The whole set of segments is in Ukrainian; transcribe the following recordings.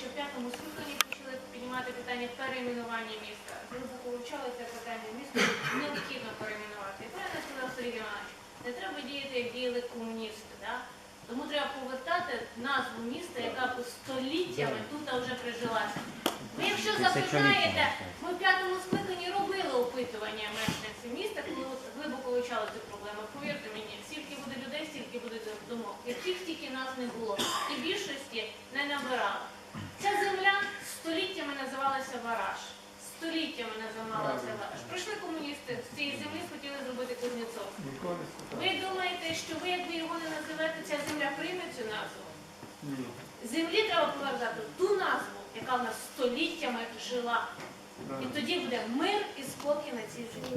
що в п'ятому скликанні почали піднімати питання перейменування міста. Ви вивчали це питання місто необхідно перейменувати. І правильно сказав Сергій Іванович, не треба діяти, як діяли комуністи. Да? Тому треба повертати назву міста, яка століттями тут вже прижилася. Ви якщо запитаєте, ми в п'ятому скликанні робили опитування мешканців міста, коли глибоко вивчали цю проблему. Повірте мені, скільки буде людей, стільки буде думок. Яких тільки нас не було. І більшості не набирали. Ця земля століттями називалася Вараж. Століттями називалася Аж Прийшли комуністи з цієї землі, хотіли зробити Кузнєцов. Не. Ви думаєте, що ви, якби його не називете, ця земля прийме цю назву? Ні. Землі треба повертати ту назву, яка в нас століттями жила. І тоді буде мир і спокій на цій землі.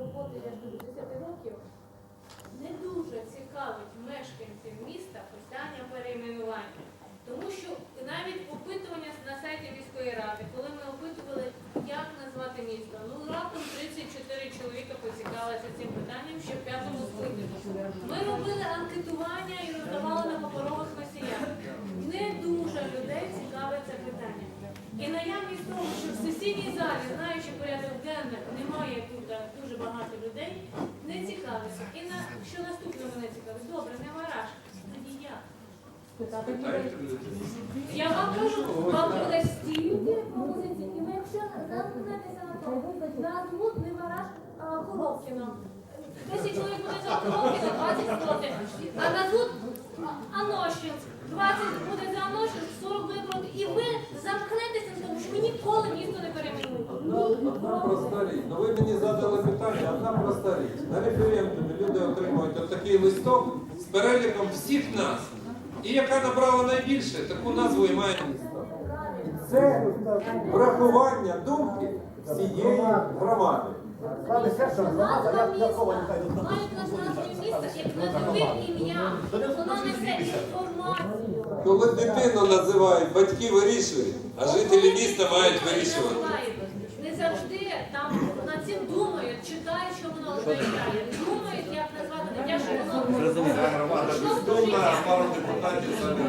Роботи я до 10 років не дуже цікавить мешканців міста питання перейменування. Тому що навіть опитування на сайті міської ради, коли ми опитували, як назвати ну раптом 34 чоловіка поцікавилися цим питанням ще в п'ятому скликанні. Ми робили анкетування і роздавали на паперових носіях. Не дуже людей цікавить це питання. І наявність того, що в сесійній залі, знаючи порядок денний, немає тут дуже багато людей, не цікавиться. І на що наступне мене цікавить? Добре, не вараж. Тоді я. Я вам кажу, вам буде стільки пропозицій, і ви якщо замкнетеся на назвуть не вараж а, Коробкіна. 10 чоловік буде за Коробкіна, 20 проти. А назвуть а, Анощинськ, 20 буде за Анощинськ, 40 буде проти. І ви замкнетеся на тому, що ви ніколи місто не перейменуєте. Одна проста річ. Ну ви мені задали питання, одна проста річ. На референдумі люди отримують отакий листок з переліком всіх назв. І яка набрала найбільше, таку назву і має місто. Це врахування думки всієї громади. Назва міста має назвати міста, як назове ім'я. Воно несе інформацію. Коли дитину називають, батьки вирішують, а жителі міста мають вирішувати. Не завжди там над цим думають, читають, що воно означає. Думають, як назвати дитяче воно. Громада бездомна, а пару депутатів самі